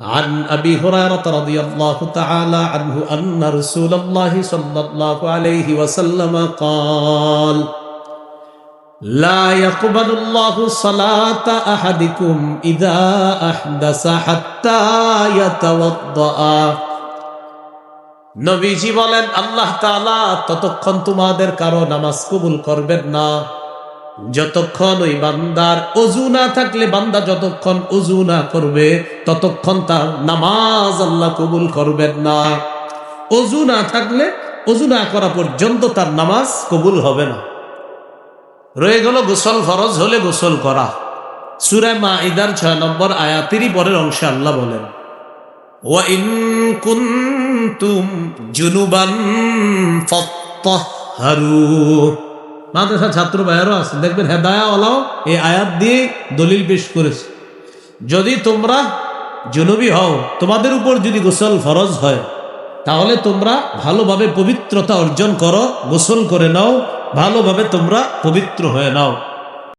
عن أبي هريرة رضي الله تعالى عنه أن رسول الله صلى الله عليه وسلم قال لا يقبل الله صلاة أحدكم إذا أحدث حتى يتوضأ নবীজি বলেন আল্লাহ তাআলা ততক্ষণ তোমাদের কারো নামাজ কবুল করবেন না যতক্ষণ ওই বান্দার অজু না থাকলে বান্দা যতক্ষণ অজু না করবে, ততক্ষণ তার নামাজ আল্লাহ কবুল করবেন না। অজু না থাকলে, অজু না করা পর্যন্ত তার নামাজ কবুল হবে না। রয়ে গেল গোসল ফরজ হলে গোসল করা। সুরায় মা ইদার ছয় নম্বর আয়াতেরই পরের অংশে আল্লাহ বলেন তুম কুন্তুম জুনুবান ফাত্তাহহারু মাদ্রাসা ছাত্র ভাইয়ারও আছে, দেখবেন হেদায়াওয়ালাও এই আয়াত দিয়ে দলিল পেশ করেছে। যদি তোমরা জনবী হও, তোমাদের উপর যদি গোসল ফরজ হয়, তাহলে তোমরা ভালোভাবে পবিত্রতা অর্জন করো, গোসল করে নাও, ভালোভাবে তোমরা পবিত্র হয়ে নাও।